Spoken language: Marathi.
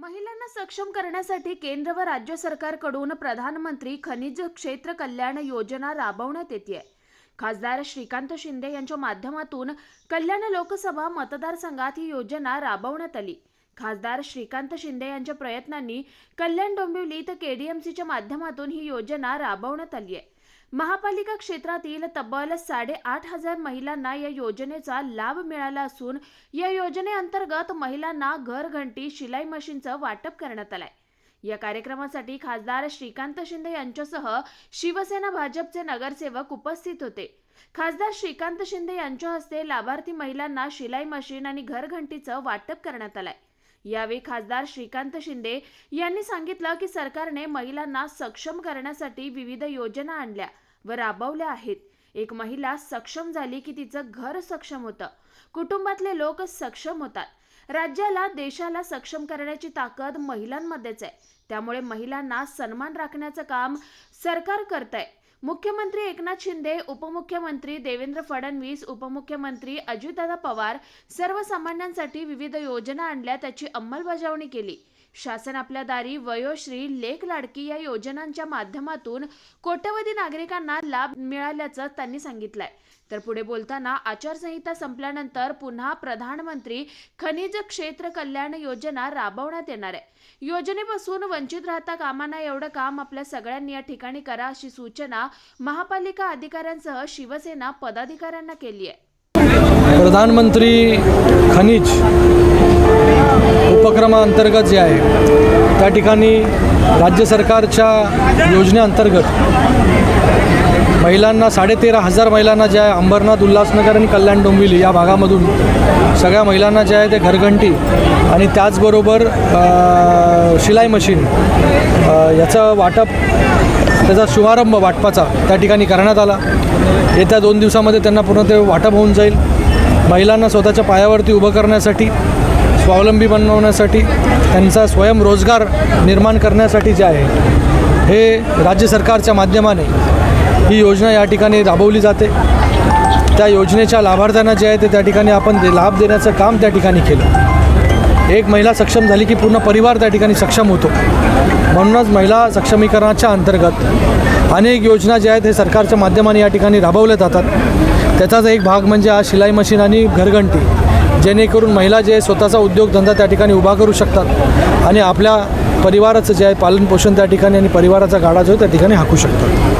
महिलांना सक्षम करण्यासाठी केंद्र व राज्य सरकारकडून प्रधानमंत्री खनिज क्षेत्र कल्याण योजना राबवण्यात येते. आहे खासदार श्रीकांत शिंदे यांच्या माध्यमातून कल्याण लोकसभा मतदारसंघात ही योजना राबवण्यात आली. खासदार श्रीकांत शिंदे यांच्या प्रयत्नांनी कल्याण डोंबिवलीत केडीएमसीच्या माध्यमातून ही योजना राबवण्यात आली आहे. महापालिका क्षेत्रातील तब्बल साडेआठ हजार महिलांना या योजनेचा लाभ मिळाला असून या योजनेअंतर्गत महिलांना घरघंटी शिलाई मशीनचं वाटप करण्यात आलंय. या कार्यक्रमासाठी खासदार श्रीकांत शिंदे यांच्यासह शिवसेना भाजपचे नगरसेवक उपस्थित होते. खासदार श्रीकांत शिंदे यांच्या हस्ते लाभार्थी महिलांना शिलाई मशीन आणि घरघंटीचं वाटप करण्यात आलंय. यावेळी खासदार श्रीकांत शिंदे यांनी सांगितलं की सरकारने महिलांना सक्षम करण्यासाठी विविध योजना आणल्या व राबवल्या आहेत. एक महिला सक्षम झाली की तिचं घर सक्षम होतं. कुटुंबातले लोक सक्षम होतात. राज्याला देशाला सक्षम करण्याची ताकद महिलांमध्येच आहे. त्यामुळे महिलांना सन्मान राखण्याचं काम सरकार करत आहे मुख्यमंत्री एकनाथ शिंदे उपमुख्यमंत्री देवेंद्र फडणवीस उपमुख्यमंत्री अजितदादा पवार सर्वसामान्यांसाठी विविध योजना आणल्या त्याची अंमलबजावणी केली. शासन आपल्या दारी वयोश्री लेख लाडकी या योजनांच्या माध्यमातून कोट्यवधी नागरिकांना लाभ मिळाल्याचं त्यांनी सांगितलंय. तर पुढे बोलताना आचारसंहिता संपल्यानंतर पुन्हा प्रधानमंत्री खनिज क्षेत्र कल्याण योजना राबवण्यात येणार आहे. योजनेपासून वंचित राहता कामांना एवढं काम आपल्या सगळ्यांनी या ठिकाणी करा अशी सूचना महापालिका अधिकाऱ्यांसह शिवसेना पदाधिकाऱ्यांना केली आहे. प्रधानमंत्री खनिज उपक्रमाअंतर्गत जे आहे त्या ठिकाणी राज्य सरकारच्या योजनेअंतर्गत महिलांना साडेतेरा हजार महिलांना जे आहे अंबरनाथ उल्हासनगर आणि कल्याण डोंबिवली या भागामधून सगळ्या महिलांना जे आहे ते घरघंटी आणि त्याचबरोबर शिलाई मशीन याचं वाटप त्याचा शुभारंभ वाटपाचा त्या ठिकाणी करण्यात आला. येत्या दोन दिवसामध्ये त्यांना पूर्ण ते वाटप होऊन जाईल. महिलांना स्वतःच्या पायावरती उभं करण्यासाठी स्वावलंबी बनवण्यासाठी त्यांचा स्वयंरोजगार निर्माण करण्यासाठी जे आहे हे राज्य सरकारच्या माध्यमाने ही योजना या ठिकाणी राबवली जाते. त्या योजनेच्या लाभार्थ्यांना जे आहे ते त्या ठिकाणी आपण दे लाभ देण्याचं काम त्या ठिकाणी केलं. एक महिला सक्षम झाली की पूर्ण परिवार त्या ठिकाणी सक्षम होतो. म्हणूनच महिला सक्षमीकरणाच्या अंतर्गत अनेक योजना ज्या आहेत हे सरकारच्या माध्यमाने या ठिकाणी राबवल्या जातात. त्याचाच एक भाग म्हणजे आज शिलाई मशीन आणि घरघंटी. जेणेकरून महिला जे आहे स्वतःचा उद्योगधंदा त्या ठिकाणी उभा करू शकतात आणि आपल्या परिवाराचं जे आहे पालनपोषण त्या ठिकाणी आणि परिवाराचा गाडा जो आहे त्या ठिकाणी हाकू शकतात.